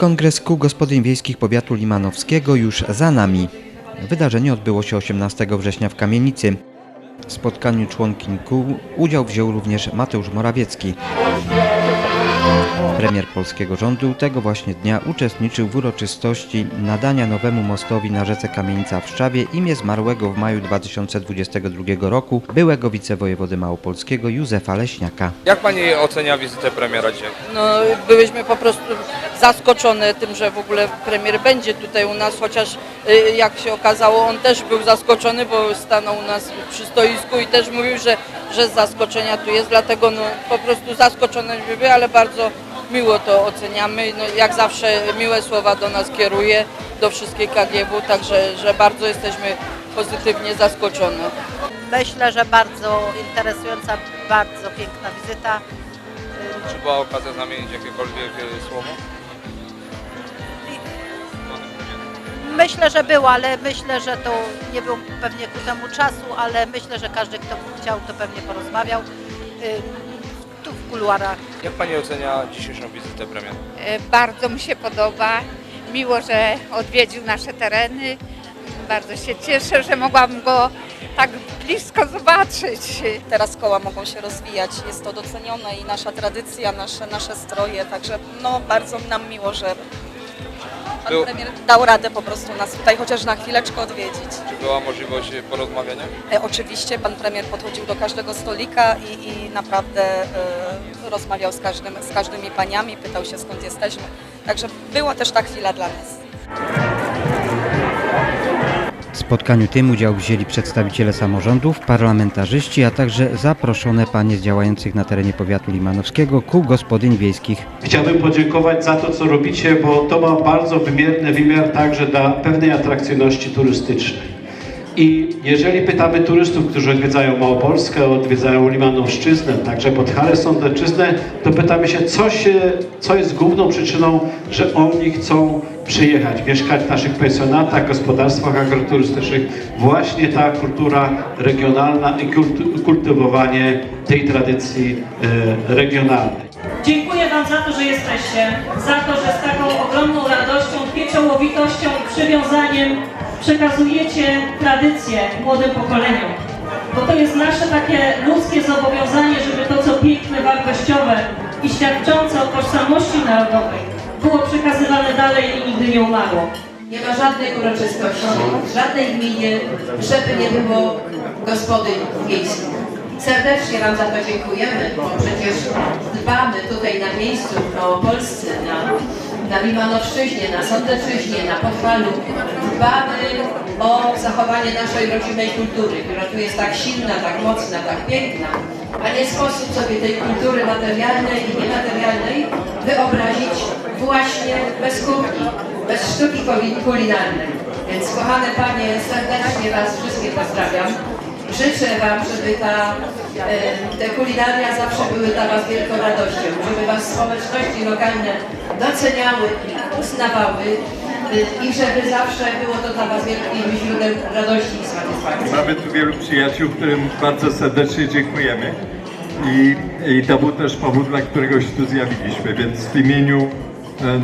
Kongres Kół Gospodyń Wiejskich Powiatu Limanowskiego już za nami. Wydarzenie odbyło się 18 września w Kamienicy. W spotkaniu członkiń kół udział wziął również Mateusz Morawiecki. Premier polskiego rządu tego właśnie dnia uczestniczył w uroczystości nadania nowemu mostowi na rzece Kamienica w Szczawie imię zmarłego w maju 2022 roku byłego wicewojewody małopolskiego Józefa Leśniaka. Jak pani ocenia wizytę premiera dzisiaj? No, byłyśmy po prostu zaskoczone tym, że w ogóle premier będzie tutaj u nas, chociaż y, jak się okazało, on też był zaskoczony, bo stanął u nas przy stoisku i też mówił, że, że z zaskoczenia tu jest, dlatego no, po prostu zaskoczone były, ale bardzo miło to oceniamy. No, jak zawsze miłe słowa do nas kieruje, do wszystkich KGW, także że bardzo jesteśmy pozytywnie zaskoczone. Myślę, że bardzo interesująca, bardzo piękna wizyta. Czy była okazja zamienić jakiekolwiek e, słowo? Myślę, że było, ale myślę, że to nie był pewnie ku temu czasu, ale myślę, że każdy, kto chciał, to pewnie porozmawiał. Kuluarach. Jak pani ocenia dzisiejszą wizytę premiera? E, Bardzo mi się podoba. Miło, że odwiedził nasze tereny. Bardzo się cieszę, że mogłam go tak blisko zobaczyć. Teraz koła mogą się rozwijać, jest to docenione i nasza tradycja, nasze, nasze stroje, także no bardzo nam miło, że pan Był- premier dał radę po prostu nas tutaj chociaż na chwileczkę odwiedzić. Czy była możliwość e, porozmawiania? E, oczywiście pan premier podchodził do każdego stolika i, i naprawdę e, rozmawiał z, każdym, z każdymi paniami, pytał się skąd jesteśmy, także była też ta chwila dla nas. W spotkaniu tym udział wzięli przedstawiciele samorządów, parlamentarzyści, a także zaproszone panie z działających na terenie powiatu limanowskiego kół gospodyń wiejskich. Chciałbym podziękować za to, co robicie, bo to ma bardzo wymierny wymiar także dla pewnej atrakcyjności turystycznej. I jeżeli pytamy turystów, którzy odwiedzają Małopolskę, odwiedzają Limanowszczyznę, także Podhale, Sądecczyznę, to pytamy się, co, się, co jest główną przyczyną, że oni chcą przyjechać, mieszkać w naszych pensjonatach, gospodarstwach agroturystycznych. Właśnie ta kultura regionalna i kultu- kultywowanie tej tradycji e, regionalnej. Dziękuję Wam za to, że jesteście, za to, że z taką ogromną radością, pieczołowitością i przywiązaniem przekazujecie tradycję młodym pokoleniom. Bo to jest nasze takie ludzkie zobowiązanie, żeby to, co piękne, wartościowe i świadczące o tożsamości narodowej było przekazywane dalej i nigdy nie umarło. Nie ma żadnej uroczystości, w żadnej gminie, żeby nie było gospodyń wiejskich. Serdecznie Wam za to dziękujemy, bo przecież dbamy tutaj na miejscu, w Małopolsce, na, na Limanowszczyźnie, na Sądeczyźnie, na Podwalu. Dbamy o zachowanie naszej rodzimej kultury, która tu jest tak silna, tak mocna, tak piękna. A nie sposób sobie tej kultury materialnej i niematerialnej wyobrazić właśnie bez kuchni, bez sztuki kuli- kulinarnej. Więc kochane Panie, serdecznie Was wszystkie pozdrawiam. Życzę Wam, żeby ta, te kulinaria zawsze były dla Was wielką radością, żeby Was społeczności lokalne doceniały, uznawały e, i żeby zawsze było to dla Was wielkim źródłem radości i satysfakcji. Mamy tu wielu przyjaciół, którym bardzo serdecznie dziękujemy. I, I to był też powód, dla którego się tu zjawiliśmy, więc w imieniu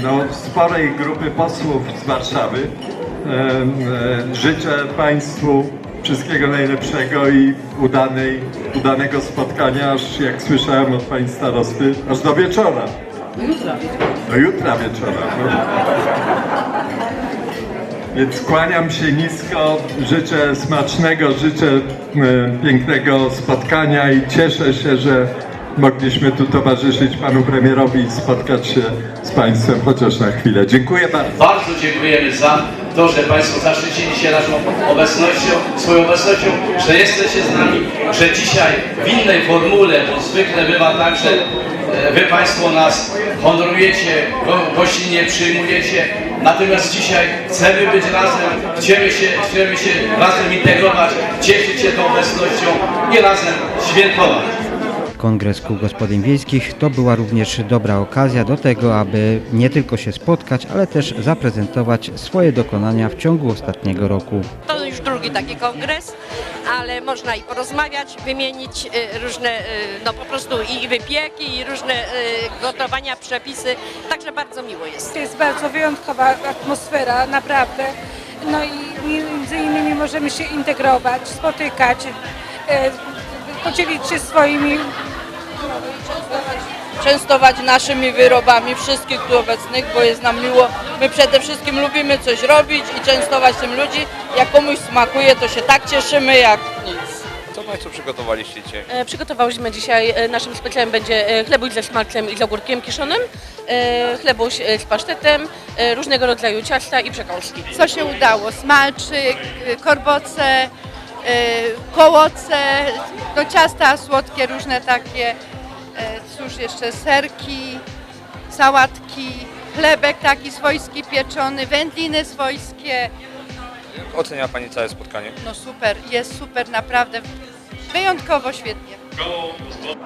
no, sporej grupy posłów z Warszawy e, e, życzę Państwu wszystkiego najlepszego i udanej, udanego spotkania, aż jak słyszałem od Pani starosty, aż do wieczora. Do jutra wieczora. Do jutra wieczora. No. Więc kłaniam się nisko, życzę smacznego, życzę e, pięknego spotkania i cieszę się, że mogliśmy tu towarzyszyć panu premierowi i spotkać się z państwem chociaż na chwilę. Dziękuję bardzo. Bardzo dziękujemy za to, że Państwo zaszczycili się naszą obecnością, swoją obecnością, że jesteście z nami, że dzisiaj w innej formule, bo zwykle bywa tak, że e, Wy Państwo nas honorujecie, go- gościnnie przyjmujecie, natomiast dzisiaj chcemy być razem, chcemy się, chcemy się razem integrować, cieszyć się tą obecnością i razem świętować. Kongres Kół Gospodyń Wiejskich to była również dobra okazja do tego, aby nie tylko się spotkać, ale też zaprezentować swoje dokonania w ciągu ostatniego roku. To już drugi taki kongres, ale można i porozmawiać, wymienić y, różne, y, no po prostu i wypieki, i różne y, gotowania, przepisy, także bardzo miło jest. To jest bardzo wyjątkowa atmosfera, naprawdę. No i między innymi możemy się integrować, spotykać, podzielić się swoimi częstować naszymi wyrobami wszystkich tu obecnych, bo jest nam miło. My przede wszystkim lubimy coś robić i częstować tym ludzi. Jak komuś smakuje, to się tak cieszymy jak nic. Co Państwo przygotowaliście dzisiaj? E, Przygotowałyśmy dzisiaj, e, naszym specjalem będzie e, chlebuś ze smalcem i z ogórkiem kiszonym, e, chlebuś e, z pasztetem, e, różnego rodzaju ciasta i przekąski. Co się udało? Smalczyk, y, korboce, y, kołoce, do ciasta słodkie różne takie, cóż jeszcze, serki, sałatki, chlebek taki swojski pieczony, wędliny swojskie. Jak ocenia Pani całe spotkanie? No super, jest super, naprawdę wyjątkowo świetnie.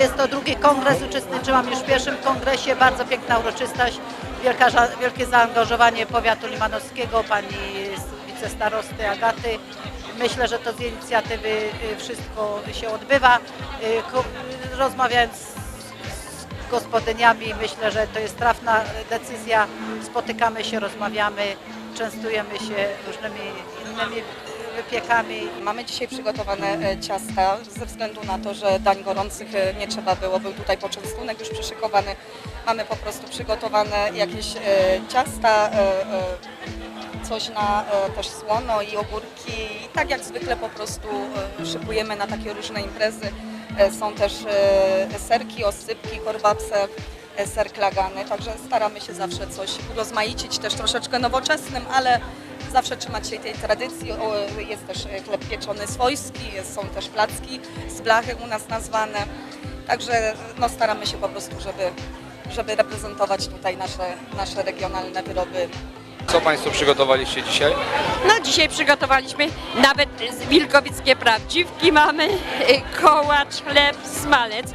Jest to drugi kongres, uczestniczyłam już w pierwszym kongresie, bardzo piękna uroczystość, wielka, wielkie zaangażowanie powiatu limanowskiego, pani wicestarosty Agaty. Myślę, że to z inicjatywy y, wszystko się odbywa. Y, Rozmawiając gospodyniami, myślę, że to jest trafna decyzja. Spotykamy się, rozmawiamy, częstujemy się różnymi innymi wypiekami. Mamy dzisiaj przygotowane e, ciasta ze względu na to, że dań gorących e, nie trzeba było. Był tutaj poczęstunek już przyszykowany. Mamy po prostu przygotowane jakieś e, ciasta, coś na też słono i ogórki. I tak jak zwykle po prostu szykujemy na takie różne imprezy. E, Są też e, serki, osypki, korbapce, e, ser klagany, także staramy się zawsze coś urozmaicić, też troszeczkę nowoczesnym, ale zawsze trzymać się tej tradycji. Jest też e, chleb pieczony swojski, są też placki z blachy u nas nazwane, także no, staramy się po prostu, żeby, żeby reprezentować tutaj nasze, nasze regionalne wyroby Co Państwo przygotowaliście dzisiaj? No dzisiaj przygotowaliśmy nawet wilkowickie prawdziwki mamy, y, kołacz, chleb, smalec. Y,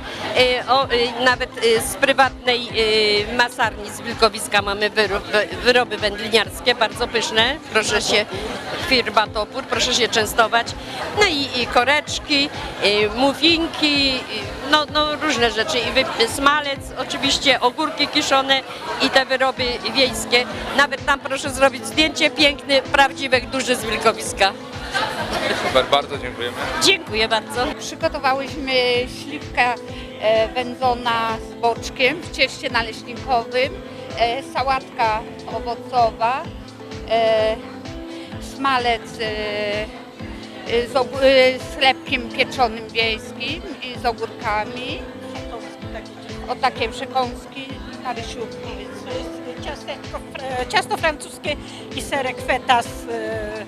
O, y, nawet z prywatnej masarni z Wilkowiska mamy wyroby wędliniarskie, bardzo pyszne. Proszę się, firma Topór, proszę się częstować. No i, i koreczki, muffinki, y, no, no różne rzeczy. I smalec, oczywiście ogórki kiszone i te wyroby wiejskie. Nawet tam proszę zrobić zdjęcie piękny, prawdziwy, duży z Wilkowiska. Super, bardzo dziękujemy. Dziękuję bardzo. Przygotowałyśmy śliwkę e, wędzona z boczkiem w cieście naleśnikowym, e, sałatka owocowa, e, smalec z, chlebkiem pieczonym wiejskim i z ogórkami. O takie przekąski na rysiówki. Ciasteczko, fr- ciasto francuskie i serek feta z, e,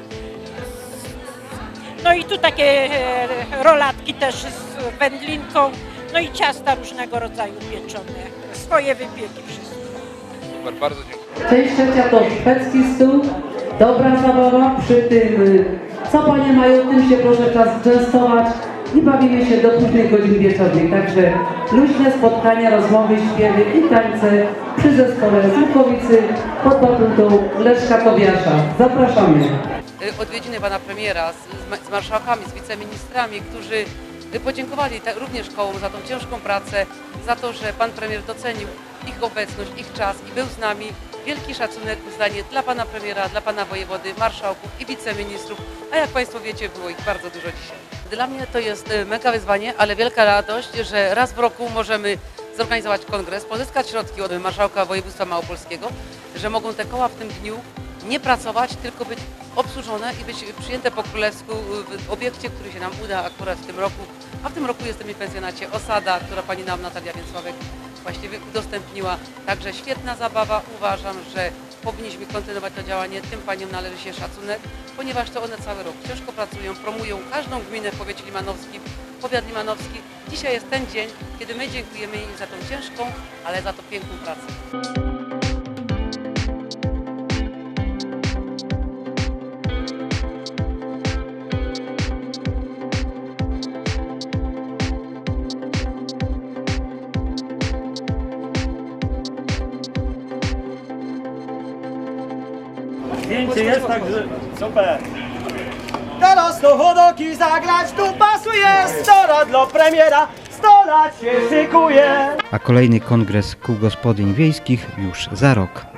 no i tu takie e, rolatki też z wędlinką, no i ciasta różnego rodzaju pieczone, swoje wypieki wszystko. Super, bardzo dziękuję. Część trzecia to szwedzki stół, dobra zabawa, przy tym y, co panie mają, tym się proszę czas częstować i bawimy się do późnych godzin wieczornych. Także luźne spotkania, rozmowy, śpiewy i tańce przy zespole z Łukowicy pod batutą Leszka Tobiasza. Zapraszamy. y, odwiedziny pana premiera z, z ma- z marszałkami, z wiceministrami, którzy y, podziękowali również kołom za tą ciężką pracę, za to, że pan premier docenił ich obecność, ich czas i był z nami. Wielki szacunek, uznanie dla pana premiera, dla pana wojewody, marszałków i wiceministrów, a jak państwo wiecie, było ich bardzo dużo dzisiaj. Dla mnie to jest y, mega wyzwanie, ale wielka radość, że raz w roku możemy zorganizować kongres, pozyskać środki od marszałka województwa małopolskiego, że mogą te koła w tym dniu nie pracować, tylko być obsłużone i być przyjęte po królewsku w obiekcie, który się nam uda akurat w tym roku. A w tym roku jestem w pensjonacie Osada, która pani nam Natalia Więcławek właściwie udostępniła. Także świetna zabawa. Uważam, że powinniśmy kontynuować to działanie. Tym paniom należy się szacunek, ponieważ to one cały rok ciężko pracują, promują każdą gminę w powiecie limanowskim, powiat limanowski. Dzisiaj jest ten dzień, kiedy my dziękujemy im za tą ciężką, ale za to piękną pracę. Zdjęcie jest, także super. Teraz to chodoki zagrać tu pasuje 100 lat dla premiera 100 lat się szykuje A kolejny kongres kół gospodyń wiejskich już za rok.